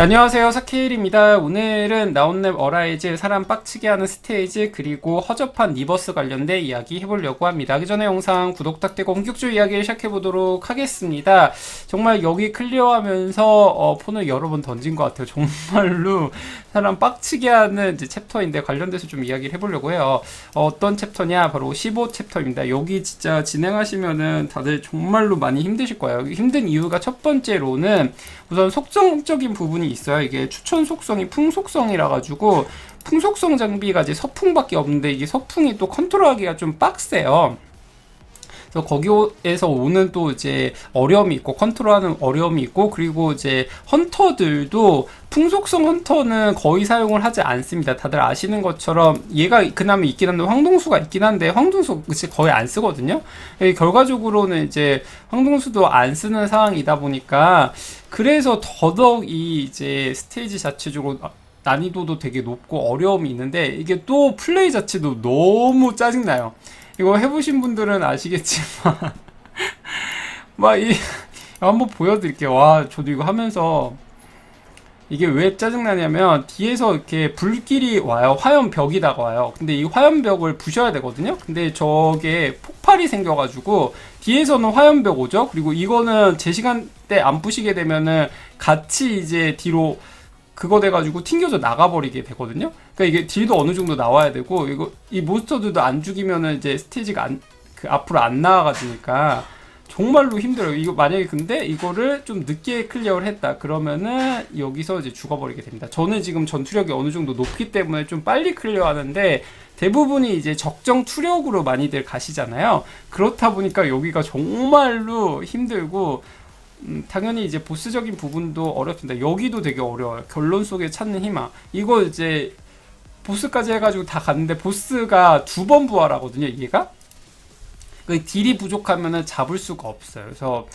안녕하세요. 사케일입니다. 오늘은 나온랩 어라이즈 사람 빡치게 하는 스테이지 그리고 허접한 리버스 관련된 이야기 해보려고 합니다. 그 전에 영상 구독 부탁드리고 본격적으로 이야기를 시작해보도록 하겠습니다. 정말 여기 클리어하면서 어, 폰을 여러 번 던진 것 같아요. 정말로 사람 빡치게 하는 챕터인데 관련돼서 좀 이야기를 해보려고 해요. 어, 떤 챕터냐? 바로 15챕터입니다. 여기 진짜 진행하시면은 다들 정말로 많이 힘드실 거예요. 힘든 이유가 첫 번째로는 우선 속성적인 부분이 있어요. 이게 추천 속성이 풍속성이라 가지고 풍속성 장비가 이제 서풍밖에 없는데 이게 서풍이 또 컨트롤하기가 좀 빡세요. 그래서 거기에서 오는 또 이제 어려움이 있고 컨트롤하는 어려움이 있고 그리고 이제 헌터들도 풍속성 헌터는 거의 사용을 하지 않습니다. 다들 아시는 것처럼 얘가 그나마 있긴 한데 황동수가 있긴 한데 황동수 그치 거의 안 쓰거든요. 예, 결과적으로는 이제 황동수도 안 쓰는 상황이다 보니까 그래서 더더욱 이 이제 스테이지 자체적으로 난이도도 되게 높고 어려움이 있는데 이게 또 플레이 자체도 너무 짜증나요. 이거 해보신 분들은 아시겠지만 막 이 한번 보여드릴게요. 와 저도 이거 하면서 이게 왜 짜증나냐면 뒤에서 이렇게 불길이 와요. 화염 벽이다가 와요. 근데 이 화염 벽을 부셔야 되거든요. 근데 저게 폭발이 생겨가지고 뒤에서는 화염 벽 오죠. 그리고 이거는 제 시간대 안 부시게 되면은 같이 이제 뒤로 그거 돼가지고 튕겨져 나가버리게 되거든요. 그러니까 이게 딜도 어느 정도 나와야 되고 이거 이 몬스터들도 안 죽이면은 이제 스테이지가 안 그 앞으로 안 나아가지니까 정말로 힘들어요. 이거 만약에 근데 이거를 좀 늦게 클리어를 했다 그러면은 여기서 이제 죽어버리게 됩니다. 저는 지금 전투력이 어느 정도 높기 때문에 좀 빨리 클리어하는데 대부분이 이제 적정 투력으로 많이들 가시잖아요. 그렇다 보니까 여기가 정말로 힘들고 음, 당연히 이제 보스적인 부분도 어렵습니다. 여기도 되게 어려워요. 결론 속에 찾는 희망. 이거 이제 보스까지 해가지고 다 갔는데 보스가 두 번 부활하거든요. 얘가. 그 딜이 부족하면은 잡을 수가 없어요. 그래서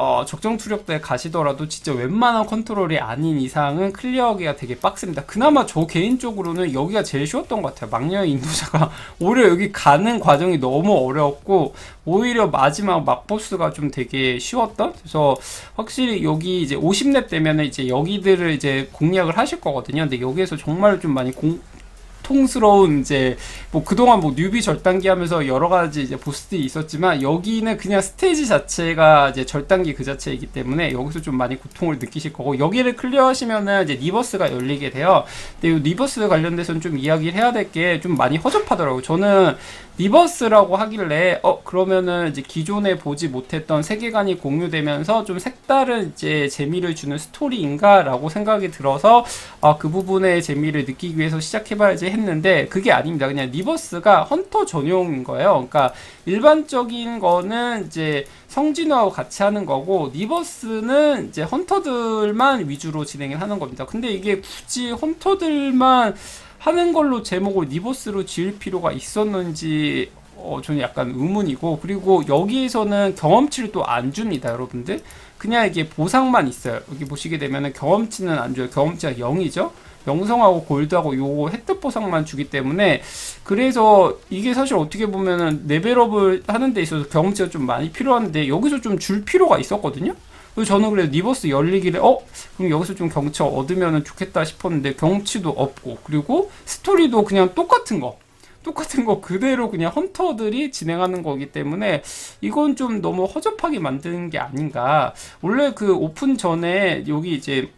어, 적정 투력대에 가시더라도 진짜 웬만한 컨트롤이 아닌 이상은 클리어하기가 되게 빡습니다. 그나마 저 개인적으로는 여기가 제일 쉬웠던 것 같아요. 망령의 인도자가 오히려 여기 가는 과정이 너무 어려웠고 오히려 마지막 막보스가 좀 되게 쉬웠던? 그래서 확실히 여기 이제 50렙 되면은 이제 여기들을 이제 공략을 하실 거거든요. 근데 여기에서 정말 좀 많이 공, 통스러운 이제 뭐 그동안 뭐 뉴비 절단기 하면서 여러 가지 이제 보스들이 있었지만 여기는 그냥 스테이지 자체가 이제 절단기 그 자체이기 때문에 여기서 좀 많이 고통을 느끼실 거고 여기를 클리어하시면은 이제 리버스가 열리게 돼요. 근데 이 리버스 관련돼서는 좀 이야기를 해야 될 게 좀 많이 허접하더라고요. 저는 리버스라고 하길래 어 그러면은 이제 기존에 보지 못했던 세계관이 공유되면서 좀 색다른 이제 재미를 주는 스토리인가라고 생각이 들어서 아그 부분의 재미를 느끼기 위해서 시작해봐야지 했는데 그게 아닙니다. 그냥 리버스가 헌터 전용인 거예요. 그러니까 일반적인 거는 이제 성진화하고 같이 하는 거고 리버스는 이제 헌터들만 위주로 진행을 하는 겁니다. 근데 이게 굳이 헌터들만 하는 걸로 제목을 리버스로 지을 필요가 있었는지 어, 저는 약간 의문이고 그리고 여기에서는 경험치를 또 안 줍니다 여러분들. 그냥 이게 보상만 있어요. 여기 보시게 되면은 경험치는 안 줘요. 경험치가 0이죠? 영성하고 골드하고 요거 혜택 보상만 주기 때문에 그래서 이게 사실 어떻게 보면은 레벨업을 하는 데 있어서 경험치가 좀 많이 필요한데 여기서 좀 줄 필요가 있었거든요 저는 그래 리버스 열리기를 어? 그럼 여기서 좀 경치 얻으면 좋겠다 싶었는데 경치도 없고 그리고 스토리도 그냥 똑같은 거. 똑같은 거 그대로 그냥 헌터들이 진행하는 거기 때문에 이건 좀 너무 허접하게 만드는 게 아닌가. 원래 그 오픈 전에 여기 이제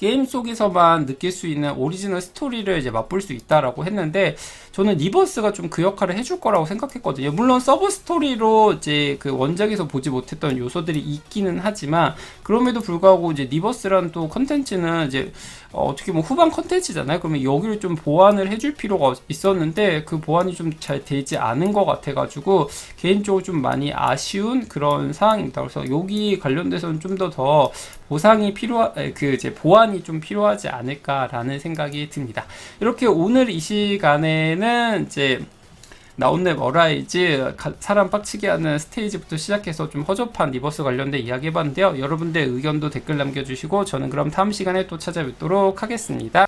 게임 속에서만 느낄 수 있는 오리지널 스토리를 이제 맛볼 수 있다라고 했는데 저는 리버스가 좀 그 역할을 해줄 거라고 생각했거든요. 물론 서브 스토리로 이제 그 원작에서 보지 못했던 요소들이 있기는 하지만 그럼에도 불구하고 이제 리버스라는 또 컨텐츠는 이제 어, 떻게 보면 후반 컨텐츠잖아요. 그러면 여기를 좀 보완을 해줄 필요가 있었는데 그 보완이 좀 잘 되지 않은 것 같아가지고 개인적으로 좀 많이 아쉬운 그런 상황입니다. 그래서 여기 관련돼서는 좀 더더 보상이 필요하 그 이제 보완 이 좀 필요하지 않을까라는 생각이 듭니다. 이렇게 오늘 이 시간에는 이제 나온랩 어라이즈 사람 빡치게 하는 스테이지부터 시작해서 좀 허접한 리버스 관련된 이야기 해봤는데요. 여러분들 의견도 댓글 남겨주시고 저는 그럼 다음 시간에 또 찾아뵙도록 하겠습니다.